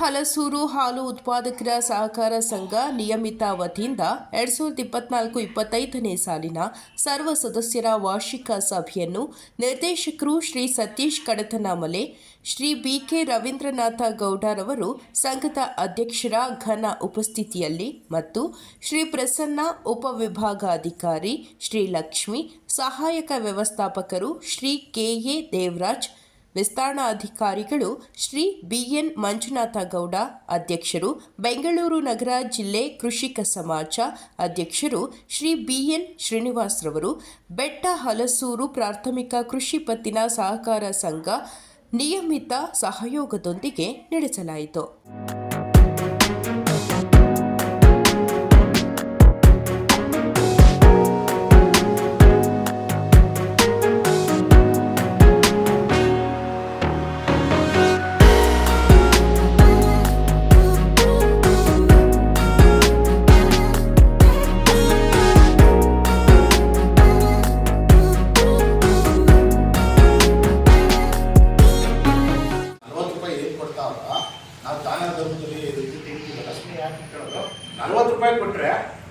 ಹಲಸೂರು ಹಾಲು ಉತ್ಪಾದಕರ ಸಹಕಾರ ಸಂಘ ನಿಯಮಿತ ವತಿಯಿಂದ ಎರಡ್ ಸಾವಿರದ ಇಪ್ಪತ್ನಾಲ್ಕು ಇಪ್ಪತ್ತೈದನೇ ಸಾಲಿನ ಸರ್ವ ಸದಸ್ಯರ ವಾರ್ಷಿಕ ಸಭೆಯನ್ನು ನಿರ್ದೇಶಕರು ಶ್ರೀ ಸತೀಶ್ ಕಡತನಾಮಲೆ, ಶ್ರೀ ಬಿ ಕೆ ರವೀಂದ್ರನಾಥ ಗೌಡರವರು ಸಂಘದ ಅಧ್ಯಕ್ಷರ ಘನ ಉಪಸ್ಥಿತಿಯಲ್ಲಿ ಮತ್ತು ಶ್ರೀ ಪ್ರಸನ್ನ ಉಪವಿಭಾಗಾಧಿಕಾರಿ ಶ್ರೀ ಲಕ್ಷ್ಮಿ, ಸಹಾಯಕ ವ್ಯವಸ್ಥಾಪಕರು ಶ್ರೀ ಕೆ ಎ ದೇವರಾಜ್ ವಿಸ್ತರಣಾಧಿಕಾರಿಗಳು ಶ್ರೀ ಬಿಎನ್ ಮಂಜುನಾಥ ಗೌಡ, ಅಧ್ಯಕ್ಷರು ಬೆಂಗಳೂರು ನಗರ ಜಿಲ್ಲೆ ಕೃಷಿಕ ಸಮಾಜ ಅಧ್ಯಕ್ಷರು ಶ್ರೀ ಬಿಎನ್ ಶ್ರೀನಿವಾಸ್ರವರು, ಬೆಟ್ಟ ಹಲಸೂರು ಪ್ರಾಥಮಿಕ ಕೃಷಿ ಪತ್ತಿನ ಸಹಕಾರ ಸಂಘ ನಿಯಮಿತ ಸಹಯೋಗದೊಂದಿಗೆ ನಡೆಸಲಾಯಿತು.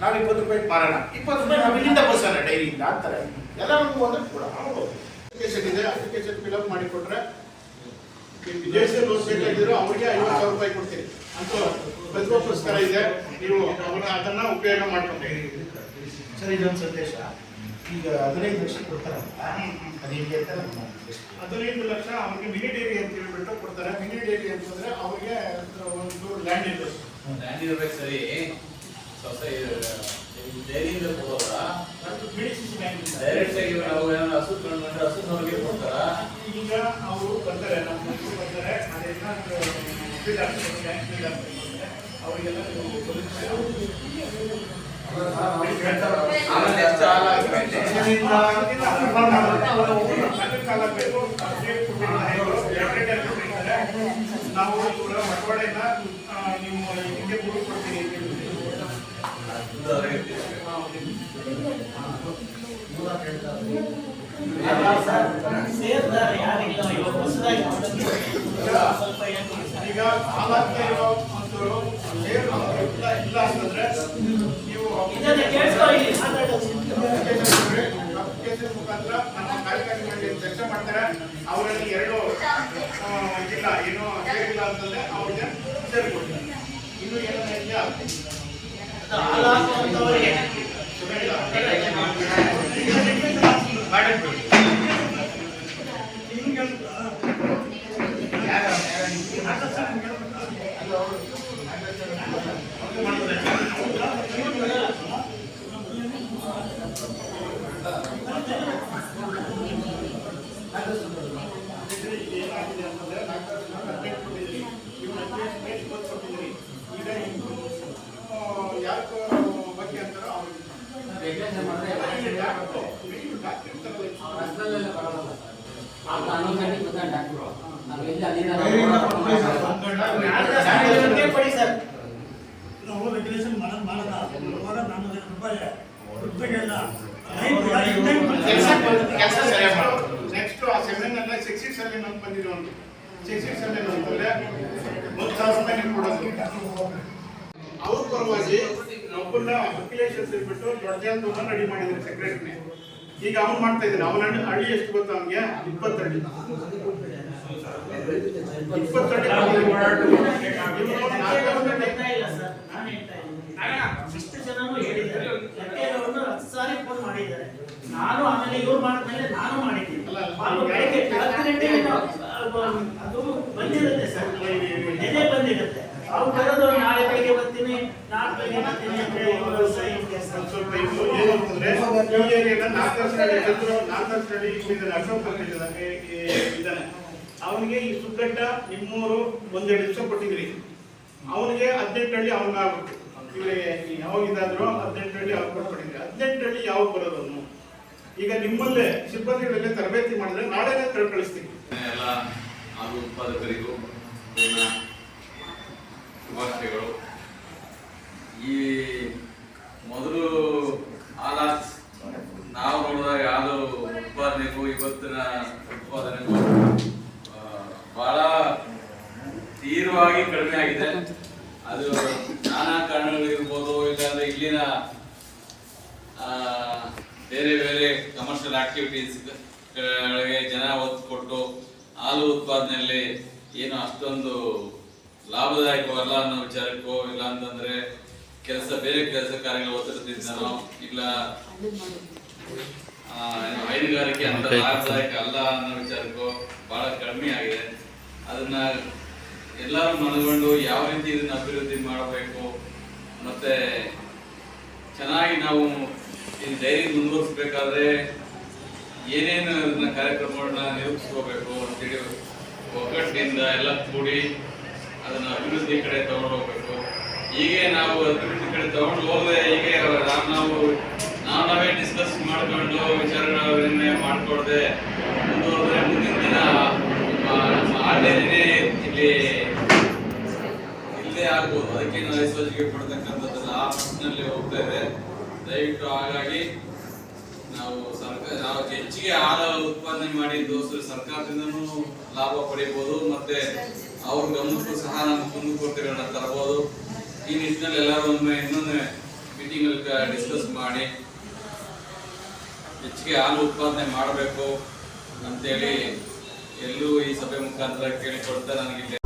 ನಾವು ಇಪ್ಪತ್ತು ರೂಪಾಯಿ ಮಾರೋಣ. ಇಪ್ಪತ್ತು ರೂಪಾಯಿ ನಾವು ಇಲ್ಲಿಂದ ಬರ್ಸೋಣ ಡೈರಿಯಿಂದ ಅಂತಾರೆ. ಎಲ್ಲ ನಮ್ಗೆ ಒಂದಷ್ಟು ಕೂಡ ಅಪ್ಲಿಕೇಶನ್ ಇದೆ ಅಪ್ಲಿಕೇಶನ್ ಫಿಲಪ್ ಮಾಡಿ ವಿದೇಶಿ ಲೋನ್ ಬೇಕಾಗಿದ್ರು ಅವ್ರಿಗೆ ಐವತ್ತು ಸಾವಿರ ರೂಪಾಯಿ ಕೊಡ್ತೀರಿ ಅಂತ ಪ್ರತಿಭೋಸ್ಕರ ಇದೆ. ನೀವು ಅವರ ಅದನ್ನ ಉಪಯೋಗ ಮಾಡ್ಕೊಂಡು ಸರ್ ಇದೊಂದು ಸಂದೇಶ. ಈಗ ಹದಿನೈದು ಲಕ್ಷ ಕೊಡ್ತಾರಲ್ಲ ಅದು ಹಿಂಗೆ ಅಂತ. ಹದಿನೈದು ಲಕ್ಷ ಅವ್ರಿಗೆ ಮಿನಿ ಡೈರಿ ಅಂತ ಹೇಳ್ಬಿಟ್ಟು ಕೊಡ್ತಾರೆ. ಮಿನಿ ಡೈರಿ ಅಂತಂದ್ರೆ ಅವ್ರಿಗೆ ಒಂದು ಲ್ಯಾಂಡ್ ಇದೆ ಲ್ಯಾಂಡ್ ಇರ್ಬೇಕು ಸರಿ. ಡೈರಿಯಿಂದ ಕೊಡೋದ ಡೈರೆಕ್ಟ್ ಆಗಿ ನಾವು ಏನಾದ್ರು ಹಸು ತಗೊಂಡ್ರೆ ಹಸು ನೋಡಿಗೆ ಕೊಡ್ತಾರ ಈಗ ಅವರು ಬರ್ತಾರೆ ನಮ್ಮ ಮನೆಗೆ ಬರ್ತಾರೆ ಅದೆಲ್ಲ ಫೀಡ್ ಫೀಲ್ಡ್ ಆಗ್ತದೆ ಅವರಿಗೆಲ್ಲ ಆಮೇಲೆ ಎಷ್ಟು. ನಾವು ಕೂಡ ಮಠವಾಡೆಯಿಂದ ಆ, ನೀವು ಹಿಂದೆ ಕೊಡ್ತೀವಿ ಈಗ ಹಾಲಾಗ್ತಾ ಇರೋ ಇಲ್ಲ ಅಂತಂದ್ರೆ ನೀವು ಇದನ್ನ ಕೇಳಿಸ್ಕೊಳ್ಳಿ ಮಾತಾಡೋದು ಅಪ್ಲಿಕೇಶನ್ ಮುಖಾಂತರ ನಮ್ಮ ಕಾರ್ಯಕಾರಿ ಮಂಡಳಿ ಚರ್ಚೆ ಮಾಡ್ತಾರೆ ಅವರಲ್ಲಿ ಎರಡು ಆ, ಇದಿಲ್ಲ ಏನು ಸೇರಿಲ್ಲ ಅಂತಂದ್ರೆ ಅವ್ರಿಗೆ ಸೇರಿಕೊಡ್ತಾರೆ ಇನ್ನು ಏನಾರ ಇದೆಯಾ ಹಾಲು ಹಾಕುವಂಥವ್ರಿಗೆ ಈಗ ಯಾಕೆ ಬಗ್ಗೆ ಅಂತಾರೋ ಅವ್ರಿಗೆ ಯಾರಿಗೆ ಕೊಡಿ ಸರ್ ನಾವು ರೆಗ್ಯುಲೇಷನ್ ಮಾಡೋದು ಮಾಡಲ್ಲ ಇವಾಗ ನಾನು ರೂಪಾಯಿ ಮಾಡೋದು ನೆಕ್ಸ್ಟ್ ಆ ಅಲ್ಲ ಸಿಕ್ಸ್ ಸಿಕ್ಸ್ ಅಲ್ಲಿ ನಮ್ಗೆ ಬಂದಿರೋ ಒಂದು ಸಾವಿರ ಕೊಡೋದು ಅವ್ರ ಪರವಾಗಿ ಒಬ್ಬನ ಅಪ್ಲಿಕೇಶನ್ ಇಟ್ಬಿಟ್ಟು ದೊಡ್ಡ ಜನದನ್ನ ರೆಡಿ ಮಾಡಿದ್ರು ಸೆಕ್ರೆಟರಿ ಈಗ ಅವ್ನು ಮಾಡ್ತಾ ಇದ್ದಾನೆ. ಅವನ ಹಳ್ಳಿ ಎಷ್ಟು ಗೊತ್ತಾ ಅವನಿಗೆ? ಇಪ್ಪತ್ತಡಿ ಇಷ್ಟು ಜನನು ಹೇಳಿದ್ದಾರೆ ಹತ್ತು ಸಾರಿ ಫೋನ್ ಮಾಡಿದ್ದಾರೆ ನಾನು ಆಮೇಲೆ ಇವ್ರು ಮಾಡಿದ್ಮೇಲೆ ನಾನು ಮಾಡಿದ್ದೀನಿ ಹತ್ತು ಅದು ಬಂದಿರುತ್ತೆ ಸರ್ ನೆನೆ ಬಂದಿರುತ್ತೆ ಅವ್ರು ಬರೋದು ನಾಳೆ ಬೆಳಿಗ್ಗೆ ಬರ್ತೀನಿ ನಾಳೆ ಬೆಳಿಗ್ಗೆ ಬರ್ತೀನಿ ಹೇಳಿ ಇವ್ರು ವರ್ಷ ಇದ್ದಾನೆ. ಅವನಿಗೆ ಈ ಸುಗ್ಗಟ್ಟ ನಿಮ್ಮೂರು ಒಂದೆರಡು ದಿವಸ ಕೊಟ್ಟಿದ್ರಿ ಅವನಿಗೆ ಹದಿನೆಂಟು ಹಳ್ಳಿ ಅವನಾಗುತ್ತೆ ಇವರಿಗೆ ಇದಾದ್ರು ಹದಿನೆಂಟರಲ್ಲಿ ಅವ್ರು ಕೊಟ್ಬಿಟ್ಟಿದ್ರಿ ಹದಿನೆಂಟರಲ್ಲಿ ಯಾವಾಗ ಬರೋದನ್ನು? ಈಗ ನಿಮ್ಮಲ್ಲೇ ಸಿಬ್ಬಂದಿಗಳಲ್ಲೇ ತರಬೇತಿ ಮಾಡಿದ್ರೆ ನಾಳೆ ಕಳ್ ಕಳಿಸ್ತೀನಿ. ಎಲ್ಲ ಹಾಲು ಉತ್ಪಾದಕರಿಗೂ ಶುಭಾಶಯಗಳು. ಈ ಮೊದಲು ಹಾಲ ನಾವು ನೋಡಿದಾಗ ಹಾಲು ಉತ್ಪಾದನೆಗೂ ಇವತ್ತಿನ ಉತ್ಪಾದನೆಗೂ ಬಹಳ ತೀವ್ರವಾಗಿ ಕಡಿಮೆ ಆಗಿದೆ. ಅದು ನಾನಾ ಕಾರಣಗಳಿರ್ಬೋದು ಇಲ್ಲಾಂದ್ರೆ ಇಲ್ಲಿನ ಆ, ಬೇರೆ ಬೇರೆ ಕಮರ್ಷಿಯಲ್ ಆಕ್ಟಿವಿಟೀಸ್ ಜನ ಒತ್ತು ಕೊಟ್ಟು ಹಾಲು ಉತ್ಪಾದನೆಯಲ್ಲಿ ಏನು ಅಷ್ಟೊಂದು ಲಾಭದಾಯಕವಲ್ಲ ಅನ್ನೋ ವಿಚಾರಕ್ಕೋ ಇಲ್ಲ ಅಂತಂದ್ರೆ ಕೆಲಸ ಬೇರೆ ಕೆಲಸ ಕಾರ್ಯಗಳು ಒತ್ತಡದಿಂದನೋ ಇಲ್ಲ ಹೈನುಗಾರಿಕೆ ಅಂತ ಲಾಭದಾಯಕ ಅಲ್ಲ ಅನ್ನೋ ವಿಚಾರಕ್ಕೂ ಬಹಳ ಕಡಿಮೆ ಆಗಿದೆ. ಅದನ್ನ ಎಲ್ಲರೂ ಮನಗೊಂಡು ಯಾವ ರೀತಿ ಇದನ್ನ ಅಭಿವೃದ್ಧಿ ಮಾಡಬೇಕು ಮತ್ತೆ ಚೆನ್ನಾಗಿ ನಾವು ಈ ಡೈರಿ ಮುಂದುವರಿಸ್ಬೇಕಾದ್ರೆ ಏನೇನು ಅದನ್ನ ಕಾರ್ಯಕ್ರಮಗಳನ್ನ ನಿರೂಪಿಸ್ಕೋಬೇಕು ಅಂತೇಳಿ ಒಗ್ಗಟ್ಟಿನಿಂದ ಎಲ್ಲ ಕೂಡಿ ಅದನ್ನ ಅಭಿವೃದ್ಧಿ ಕಡೆ ತಗೊಂಡು ಹೋಗ್ಬೇಕು. ಹೀಗೆ ನಾವು ಅಭಿವೃದ್ಧಿ ಕಡೆ ತಗೊಂಡು ಹೋಗದೆ ಹೀಗೆ ನಾವು ನಾವು ನಾವು ಡಿಸ್ಕಸ್ ಮಾಡ್ಕೊಂಡು ವಿಚಾರ ವಿನಿಮಯ ಮಾಡ್ಕೊಳ್ದೆ ಮುಂದುವರೆದ್ರೆ ಮುಂದಿನ ದಿನ ಆ, ನಮ್ಮ ಆಡಳಿತನೇ ಇಲ್ಲಿ ಇಲ್ಲೇ ಆಗ್ಬೋದು ಅದಕ್ಕೆ ಪಡ್ತಕ್ಕಂಥದ್ದೆಲ್ಲ ಆ ಮಟ್ಟಿನಲ್ಲಿ ಹೋಗ್ತಾ ಇದೆ. ದಯವಿಟ್ಟು ಹಾಗಾಗಿ ನಾವು ಸರ್ಕಾರ ಹೆಚ್ಚಿಗೆ ಹಾಲು ಉತ್ಪಾದನೆ ಮಾಡಿ ದೋಸ್ತರು ಸರ್ಕಾರದಿಂದನೂ ಲಾಭ ಪಡಿಬೋದು, ಮತ್ತೆ ಅವ್ರ ಗಮನಕ್ಕೂ ಸಹ ನಾವು ಕೊಡ್ತೀರೋಣ ತರಬಹುದು ಈ ನಿಟ್ಟಿನಲ್ಲಿ ಎಲ್ಲರೂ ಒಮ್ಮೆ ಇನ್ನೊಂದು ಮೀಟಿಂಗ್ ಡಿಸ್ಕಸ್ ಮಾಡಿ ಹೆಚ್ಚಿಗೆ ಹಾಲು ಉತ್ಪಾದನೆ ಮಾಡಬೇಕು ಅಂತೇಳಿ ಎಲ್ಲೂ ಈ ಸಭೆ ಮುಖಾಂತರ ಕೇಳಿಕೊಡ್ತಾ ನನಗೆ